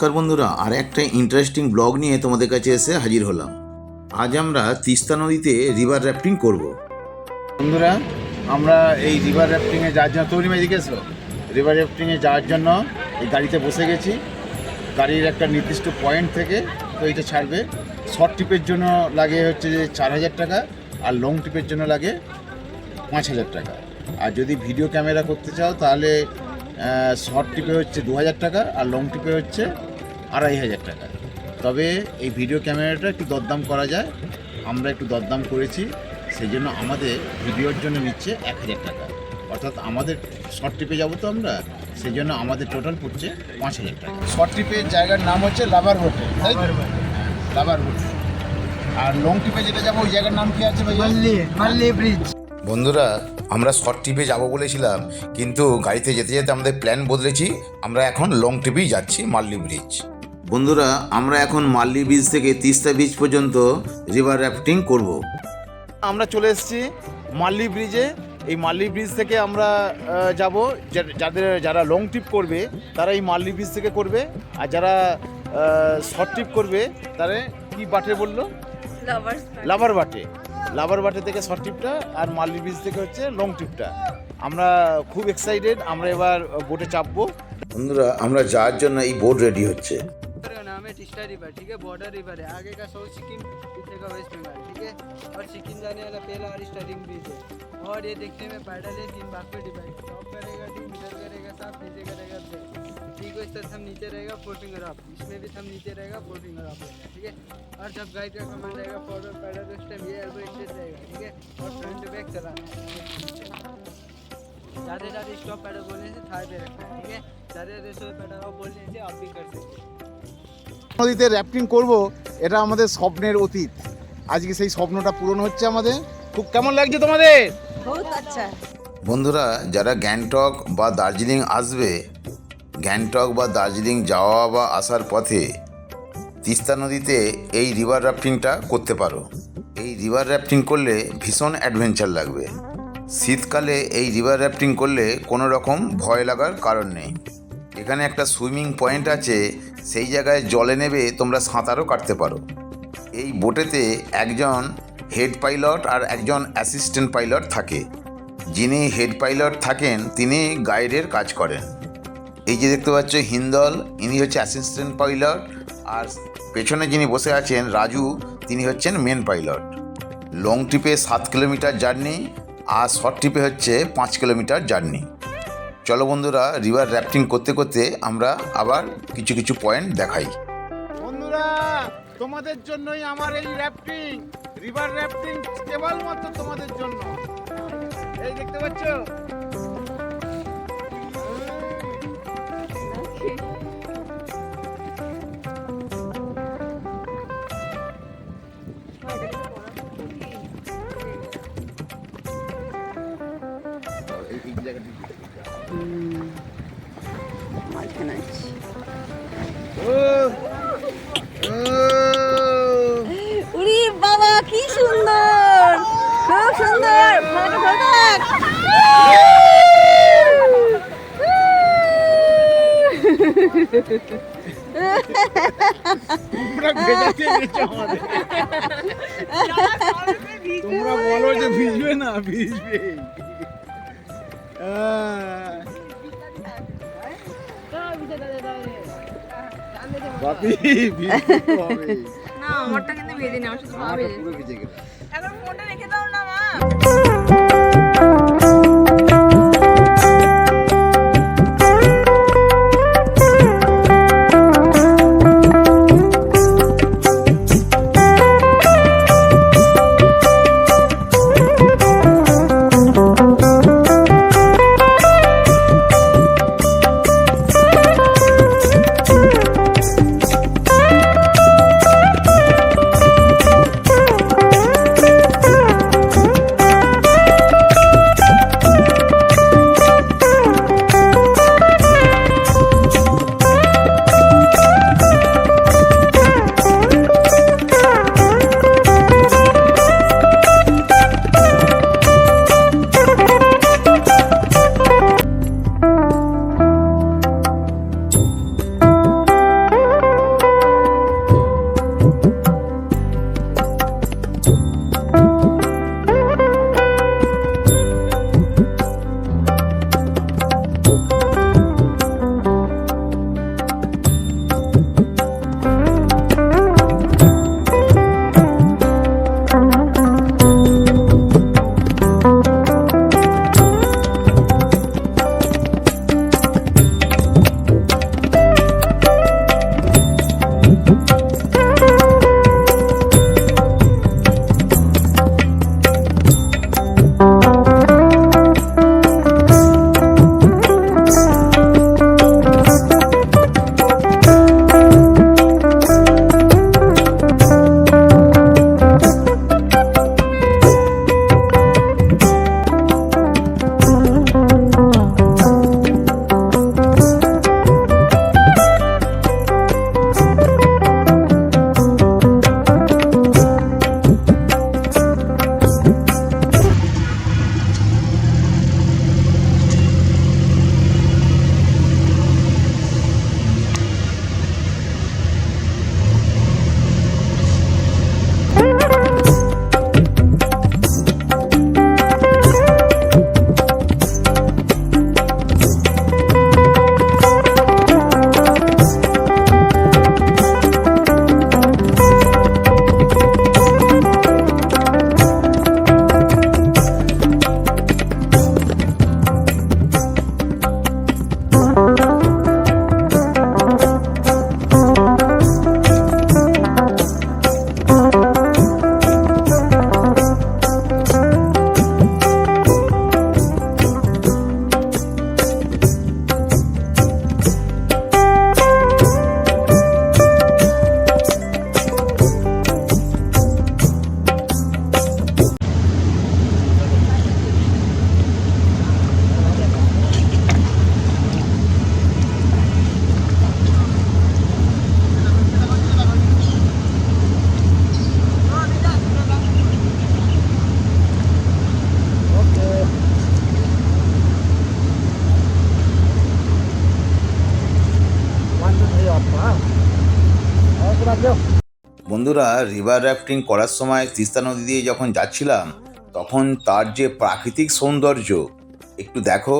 নমস্কার বন্ধুরা, আর একটা ইন্টারেস্টিং ব্লগ নিয়ে তোমাদের কাছে এসে হাজির হলাম। আজ আমরা তিস্তা নদীতে রিভার র্যাফটিং করব। বন্ধুরা, আমরা এই রিভার র্যাফটিংয়ে যাওয়ার জন্য, তৈরি এদিকে এসো। রিভার র্যাফটিংয়ে যাওয়ার জন্য এই গাড়িতে বসে গেছি। গাড়ির একটা নির্দিষ্ট পয়েন্ট থেকে তো এইটা ছাড়বে। শর্ট ট্রিপের জন্য লাগে হচ্ছে যে চার হাজার টাকা, আর লং ট্রিপের জন্য লাগে পাঁচ হাজার টাকা। আর যদি ভিডিও ক্যামেরা করতে চাও, তাহলে শর্ট ট্রিপে হচ্ছে দু হাজার টাকা, আর লং ট্রিপে হচ্ছে আড়াই হাজার টাকা। তবে এই ভিডিও ক্যামেরাটা একটু দরদাম করা যায়। আমরা একটু দরদাম করেছি সেই জন্য আমাদের ভিডিওর জন্য নিচ্ছে এক হাজার টাকা। অর্থাৎ আমাদের শর্ট ট্রিপে যাব তো আমরা সেই জন্য আমাদের টোটাল পড়ছে পাঁচ হাজার টাকা। শর্ট ট্রিপের জায়গার নাম হচ্ছে লাভার হোটেল তাই লাভার হোটেল আর লং ট্রিপে যেটা যাব ওই জায়গার নাম কি আছে ভাই? ব্রিজ বন্ধুরা আমরা শর্ট ট্রিপে যাব বলেছিলাম কিন্তু গাড়িতে যেতে যেতে আমাদের প্ল্যান বদলেছি। আমরা এখন লং ট্রিপেই যাচ্ছি মাল্লি ব্রিজ বন্ধুরা আমরা এখন মাল্লি ব্রিজ থেকে তিস্তা ব্রিজ পর্যন্ত রিভার র্যাফটিং করব। আমরা চলে এসেছি মাল্লি ব্রিজে এই মাল্লি ব্রিজ থেকে আমরা যাব। যাদের যারা লং ট্রিপ করবে তারা এই মাল্লি ব্রিজ থেকে করবে। আর যারা শর্ট ট্রিপ করবে তারা কি বাটে বলল? লাভার বাটে। লাভার বাটে। থেকে শর্ট ট্রিপটা আর মাল্লি ব্রিজ থেকে হচ্ছে লং ট্রিপটা আমরা খুব এক্সাইটেড আমরা এবার বোটে চাপবো। বন্ধুরা আমরা যাওয়ার জন্য এই বোর্ড রেডি হচ্ছে। है टिस्टा रिवर ठीक है? बॉर्डर रिवर है। आगे का साउथ सिक्किम पीछे का वेस्ट बंगाल ठीक है? और सिक्किम जाने वाला पहला और स्टार्टिंग ब्रिज है। और ये देखने में पैडल है, तीन भाग पे डिवाइड टॉप करेगा डी मिडल करेगा साफ़ नीचे करेगा डी को इस तरह थम नीचे रहेगा फोर फिंगर अप इसमें भी थम नीचे रहेगा फोर फिंगर अप रहेगा, ठीक है? और जब गाइड का कमांड रहेगा फॉरवर्ड पैडल उस टाइम ये एल्बो एक्सेस रहेगा, ठीक है? और फ्रंट बैक चलाना ज़्यादा ज़्यादा स्टॉप पैडल बोलने से थार पे रखना है, ठीक है? ज़्यादा ज़्यादा स्टॉप पैडल आप बोलने से आप भी कर सकते हैं। নদীতে র্যাফটিং করব এটা আমাদের স্বপ্নের অতীত। আজকে সেই স্বপ্নটা পূরণ হচ্ছে আমাদের। খুব কেমন লাগছে তোমাদের? আচ্ছা। বন্ধুরা যারা গ্যাংটক বা দার্জিলিং আসবে গ্যাংটক বা দার্জিলিং যাওয়া বা আসার পথে তিস্তা নদীতে এই রিভার রাফটিংটা করতে পারো। এই রিভার র্যাপটিং করলে ভীষণ অ্যাডভেঞ্চার লাগবে। শীতকালে এই রিভার র্যাপটিং করলে কোনো রকম ভয় লাগার কারণ নেই। এখানে একটা সুইমিং পয়েন্ট আছে সেই জায়গায় জলে নেবে তোমরা সাঁতারও কাটতে পারো। এই বোটেতে একজন হেড পাইলট আর একজন অ্যাসিস্ট্যান্ট পাইলট থাকে। যিনি হেড পাইলট থাকেন, তিনি গাইডের কাজ করেন। এই যে দেখতে পাচ্ছ, হিন্দল, ইনি হচ্ছে অ্যাসিস্ট্যান্ট পাইলট আর পেছনে যিনি বসে আছেন, রাজু, তিনি হচ্ছেন মেন পাইলট। লং ট্রিপে সাত কিলোমিটার জার্নি আর শর্ট ট্রিপে হচ্ছে পাঁচ কিলোমিটার জার্নি। চলো বন্ধুরা রিভার র্যাফটিং করতে করতে আমরা আবার কিছু কিছু পয়েন্ট দেখাই। বন্ধুরা, তোমাদের জন্যই আমার এই র্যাফটিং রিভার র্যাফটিং কেবলমাত্র তোমাদের জন্য। এই দেখতে পাচ্ছ? তোমরা ভেজাতে এনেছো আমাদের। তোমরা বলো যে ভিজবে না ভিজবে। বাপি ভিজতে হবে। না আমারটা কিন্তু ভেজে নেই আমার শুধু পুরো ভিজে গেল। এখন ফোনটা রেখে দাও না মা। বন্ধুরা রিভার র্যাফটিং করার সময় তিস্তা নদী দিয়ে যখন যাচ্ছিলাম তখন তার যে প্রাকৃতিক সৌন্দর্য একটু দেখো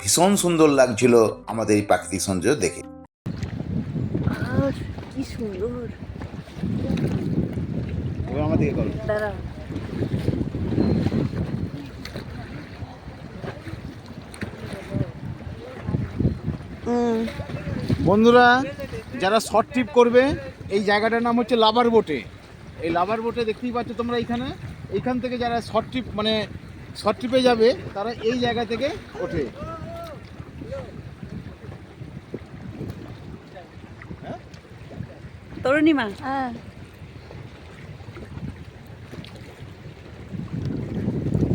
ভীষণ সুন্দর লাগছিল আমাদের এই প্রাকৃতিক সৌন্দর্য দেখে। কি সুন্দর। এবার করো। দাঁড়া বন্ধুরা যারা শর্ট ট্রিপ করবে এই জায়গাটার নাম হচ্ছে লাভার বোটে। এই লাভার বোটে দেখতেই পাচ্ছ তোমরা এইখানে? এইখান থেকে যারা শর্ট ট্রিপ মানে শর্ট ট্রিপে যাবে তারা এই জায়গা থেকে ওঠে। তরুণিমা?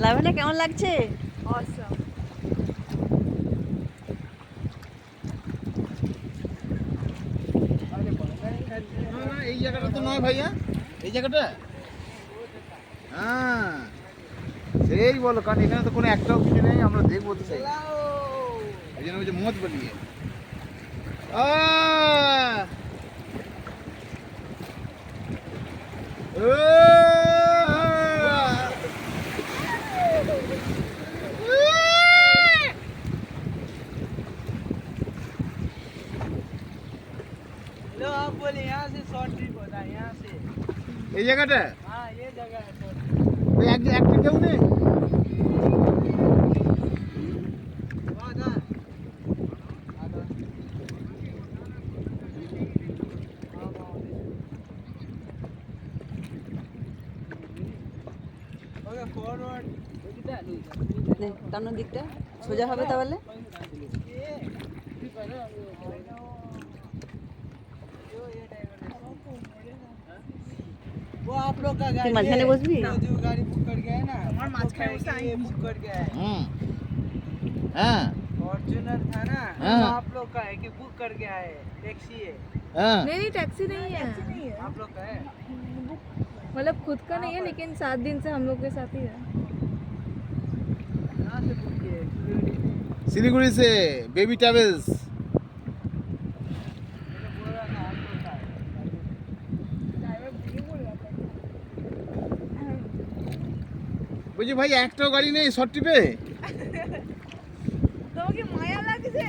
লাভাটা কেমন লাগছে না না এই জায়গাটা তো নয় ভাইয়া এই জায়গাটা হ্যাঁ সেই বলো, কারণ এখানে তো কোনো একটাও কিছু নেই, আমরা দেখব তো সেই এই জন্য বলছে মত বলিয়ে! আহ! Forward। নে, টানো দিকটা। সোজা হবে তাহলে? वो आप लोग का गाड़ी जो गाड़ी बुक कर गया है ना आई बुक कर गया है। हाँ। फॉर्च्यूनर था ना आप लोग का है कि बुक कर गया है टैक्सी है। हाँ। नहीं नहीं टैक्सी नहीं है। टैक्सी नहीं है? आप लोग का है? मतलब खुद का हाँ, नहीं है लेकिन सात दिन से हम लोग के साथ ही है। सिलीगुड़ी से बेबी ट्रेवल्स বলছি ভাই একটাও গাড়ি নেই শর্ট ট্রিপে তোমাকে মায়া লাগছে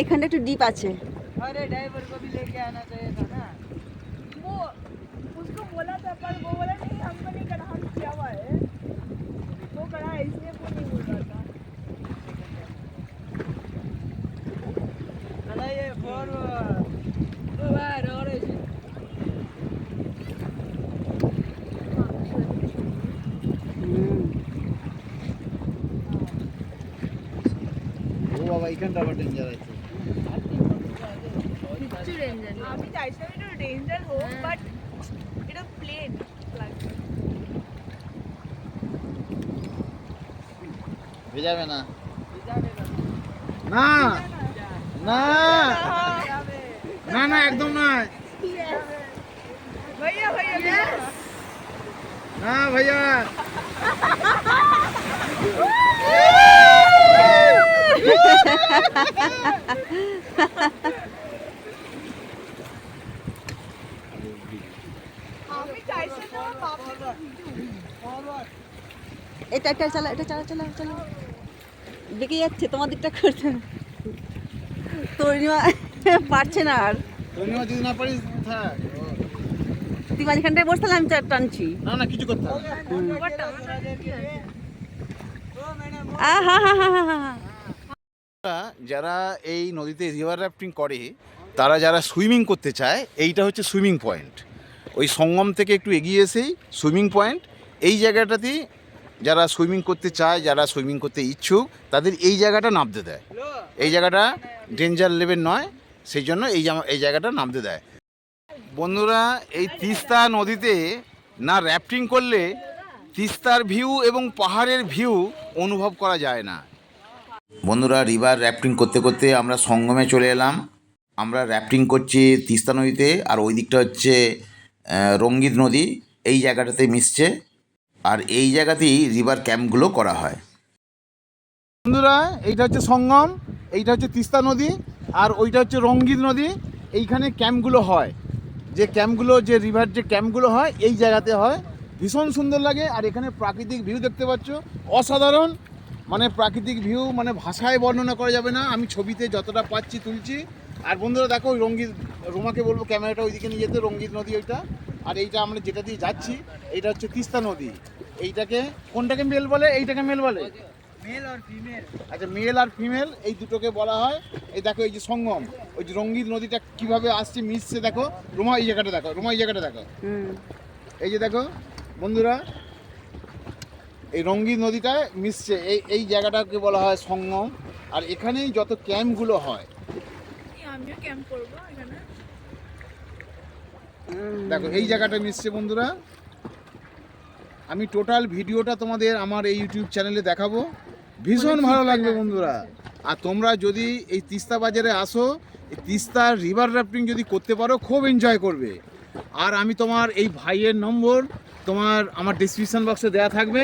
এখানে একটু ডিপ আছে अरे ड्राइवर को भी लेके आना चाहिए था ना वो उसको बोला था पर ও বাবা এখানটা আবার ডেঞ্জার আছে किच्चू रेंजर আমি চাইছিলাম একটু ডেঞ্জার হোক বাট এটা প্লেন লাগছে ভেজাবে না না না না না একদম নয় ভাইয়া ভাইয়া না ভাইয়া আমি চাইছিলাম বাবা এটা একটা চালা এটা চালা চালা চালা। বেঁকে যাচ্ছে তোমার দিকটা করতে তরুণিমা পারছে না আর। তুমিও যদি না পারিস থাক। তুই মাঝখানটায় বসতে আমি টানছি। না না কিছু করতে হবে আ হা হা হা হা হা। যারা এই নদীতে রিভার রাফটিং করে, তারা যারা সুইমিং করতে চায়, এইটা হচ্ছে সুইমিং পয়েন্ট ওই সঙ্গম থেকে একটু এগিয়ে এসেই সুইমিং পয়েন্ট এই জায়গাটাতেই যারা সুইমিং করতে চায়, যারা সুইমিং করতে ইচ্ছুক, তাদের এই জায়গাটা নামতে দেয়। এই জায়গাটা ডেঞ্জার লেভেল নয় সেই জন্য এই এই জায়গাটা নামতে দেয়। বন্ধুরা, এই তিস্তা নদীতে না র্যাফটিং করলে তিস্তার ভিউ এবং পাহাড়ের ভিউ অনুভব করা যায় না। বন্ধুরা রিভার র্যাফটিং করতে করতে আমরা সঙ্গমে চলে এলাম। আমরা র্যাফটিং করছি তিস্তা নদীতে আর ওই দিকটা হচ্ছে রঙ্গিত নদী। এই জায়গাটাতে মিশছে আর এই জায়গাতেই রিভার ক্যাম্পগুলো করা হয়। বন্ধুরা, এইটা হচ্ছে সঙ্গম, এইটা হচ্ছে তিস্তা নদী আর ওইটা হচ্ছে রঙ্গিত নদী। এইখানে ক্যাম্পগুলো হয়। যে ক্যাম্পগুলো যে রিভার যে ক্যাম্পগুলো হয়, এই জায়গাতে হয়। ভীষণ সুন্দর লাগে আর এখানে প্রাকৃতিক ভিউ দেখতে পাচ্ছ। অসাধারণ। মানে প্রাকৃতিক ভিউ মানে ভাষায় বর্ণনা করা যাবে না। আমি ছবিতে যতটা পাচ্ছি তুলছি। আর বন্ধুরা দেখো ওই রঙ্গিত রোমাকে বলব ক্যামেরাটা ওইদিকে নিয়ে যেতে রঙ্গিত নদী ওইটা। আর এইটা আমরা যেটা দিয়ে যাচ্ছি এইটা হচ্ছে তিস্তা নদী। এইটাকে কোনটাকে মেল বলে? এইটাকে মেল বলে? মেল আচ্ছা, আর ফিমেল আচ্ছা মেল আর ফিমেল এই দুটোকে বলা হয়। এই দেখো এই যে সঙ্গম ওই যে রঙ্গিত নদীটা কীভাবে আসছে মিশছে দেখো। রোমা এই জায়গাটা দেখো রোমা এই জায়গাটা দেখো। এই যে দেখো বন্ধুরা এই রঙ্গিত নদীটায় মিশছে। এই এই জায়গাটাকে বলা হয় সঙ্গম। আর এখানেই যত ক্যাম্পগুলো হয়। আমিও ক্যাম্প করব এখানে। দেখো এই জায়গাটা মিশছে বন্ধুরা। আমি টোটাল ভিডিওটা তোমাদের আমার এই ইউটিউব চ্যানেলে দেখাবো। ভীষণ ভালো লাগবে বন্ধুরা। আর তোমরা যদি এই তিস্তা বাজারে আসো এই তিস্তা রিভার রাফটিং যদি করতে পারো খুব এনজয় করবে। আর আমি তোমার এই ভাইয়ের নম্বর তোমার আমার ডিসক্রিপশন বক্সে দেওয়া থাকবে।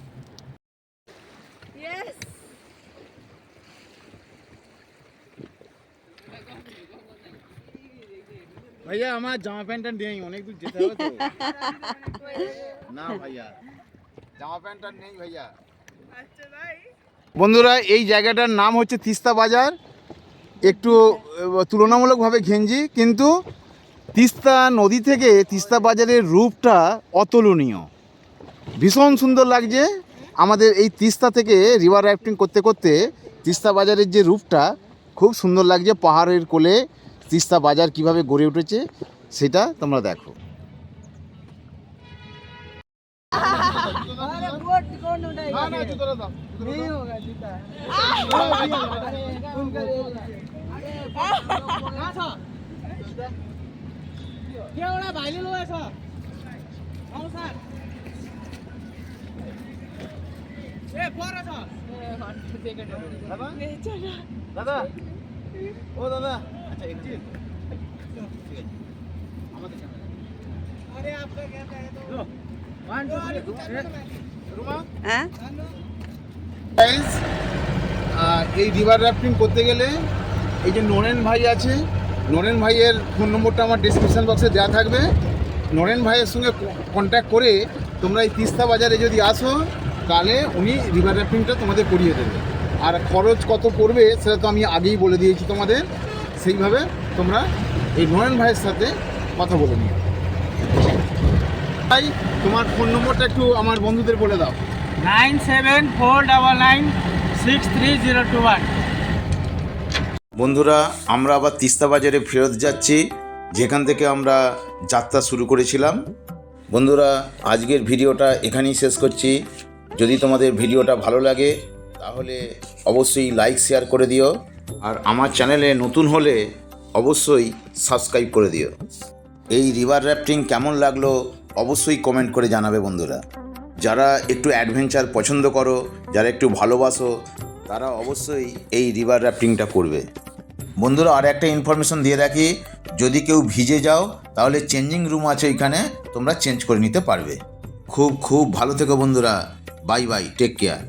ভাইয়া, আমার জামা প্যান্টটা নেই, অনেক দূর যেতে হবে না ভাইয়া, জামা প্যান্টটা নেই ভাইয়া। ভাই বন্ধুরা, এই জায়গাটার নাম হচ্ছে তিস্তা বাজার। একটু তুলনামূলকভাবে ঘেঞ্জি, কিন্তু তিস্তা নদী থেকে তিস্তা বাজারের রূপটা অতুলনীয়। ভীষণ সুন্দর লাগছে আমাদের এই তিস্তা থেকে রিভার রাফটিং করতে করতে তিস্তা বাজারের যে রূপটা, খুব সুন্দর লাগছে পাহাড়ের কোলে। তিস্তা বাজার কীভাবে গড়ে উঠেছে সেটা তোমরা দেখো। দাদা? ও দাদা। এই রিভার রাফটিং করতে গেলে এই যে নরেন ভাই আছে নরেন ভাইয়ের ফোন নম্বরটা আমার ডিসক্রিপশান বক্সে দেওয়া থাকবে। নরেন ভাইয়ের সঙ্গে কন্ট্যাক্ট করে তোমরা এই তিস্তা বাজারে যদি আসো তাহলে উনি রিভার রাফটিংটা তোমাদের করিয়ে দেবে। আর খরচ কত পড়বে সেটা তো আমি আগেই বলে দিয়েছি তোমাদের। সেইভাবে তোমরা এই নয়ন ভাইয়ের সাথে কথা বলে নিও। তাই তোমার ফোন নম্বরটা একটু আমার বন্ধুদের বলে দাও। Nine seven four double nine six three zero two one. বন্ধুরা আমরা আবার তিস্তা বাজারে ফেরত যাচ্ছি যেখান থেকে আমরা যাত্রা শুরু করেছিলাম। বন্ধুরা আজকের ভিডিওটা এখানেই শেষ করছি। যদি তোমাদের ভিডিওটা ভালো লাগে তাহলে অবশ্যই লাইক শেয়ার করে দিও। আর আমার চ্যানেলে নতুন হলে অবশ্যই সাবস্ক্রাইব করে দিও। এই রিভার র্যাফটিং কেমন লাগল অবশ্যই কমেন্ট করে জানাবে বন্ধুরা। যারা একটু অ্যাডভেঞ্চার পছন্দ করো, যারা একটু ভালোবাসো, তারা অবশ্যই এই রিভার র্যাফটিংটা করবে। বন্ধুরা আর একটা ইনফরমেশন দিয়ে রাখি, যদি কেউ ভিজে যাও, তাহলে চেঞ্জিং রুম আছে এখানে, তোমরা চেঞ্জ করে নিতে পারবে। খুব খুব ভালো থেকো বন্ধুরা। Bye bye take care